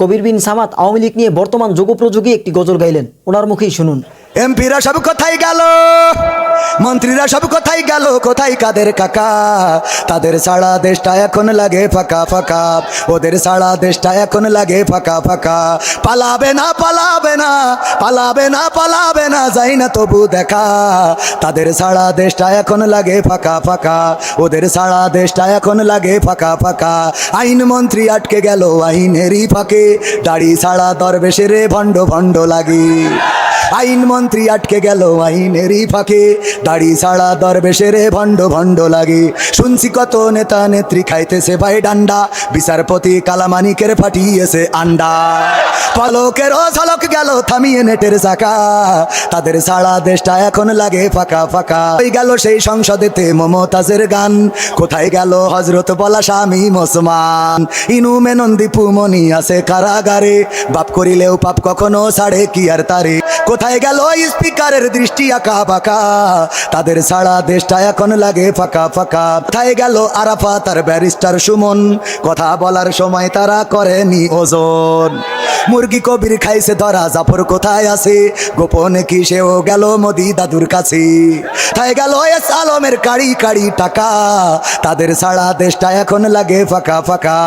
কবির বিন সামাত আওয়ামী লীগ নিয়ে বর্তমান যুগোপযোগী একটি গজল গাইলেন। ওনার মুখেই শুনুন। এমপিরা সব কোথায় গেল? মন্ত্রীরা সব কোথায় গেল? কোথায় কাদের কাকা? তাদের সারা দেশটা এখন লাগে ফাঁকা ফাঁকা। ওদের সারা দেশটা এখন লাগে ফাঁকা ফাঁকা। পালাবে না পালাবে না পালাবে না পালাবে না, যাই না তবু দেখা। তাদের সারা দেশটা এখন লাগে ফাঁকা ফাঁকা। ওদের সারা দেশটা এখন লাগে ফাঁকা ফাঁকা। আইন মন্ত্রী আটকে গেল, আইনেরই ফাঁকে। দাড়ি ছাড়া দরবেশের ভণ্ড ভণ্ড লাগে। আইন মন্ত্রী আটকে গেল আইনেরই ফাঁকে। দাড়ি ছাড়া দরবেশের ভণ্ড ভণ্ড লাগে। শুনছি কত নেতা নেত্রী খাইতেছে ভাই ডান্ডা। বিচারপতি কালামানিকের ফাটিয়েছে আন্ডা। পলকের ঝলক গেল থামিয়ে নেটের চাকা। তাদের সারা দেশটা এখন লাগে ফাঁকা ফাঁকা। ওই গেল সেই সংসদেতে মমতাজের গান। কোথায় গেল হজরত বলা স্বামী মোসমান ইনু মেনন্দি পুমনি আছে কারাগারে। বাপ করিলেও পাপ কখনো ছাড়ে, কি আর তারে? কোথায় গেল স্পিকারের দৃষ্টি আঁকা বাঁকা? তাদের সারা দেশটা এখন লাগে ফাঁকা ফাঁকা। কোথায় গেল আরাফা তার ব্যারিস্টার সুমন? কথা বলার সময় তারা করেনি ওজন। মুরগি কবির খাইছে ধরা, জাফর কোথায় আছে? গোপনে কি সেও গেল মোদি দাদুর কাছে? তাই গেল এস আলমের কাড়ি কাড়ি টাকা? তাদের সারা দেশটা এখন লাগে ফাঁকা ফাঁকা।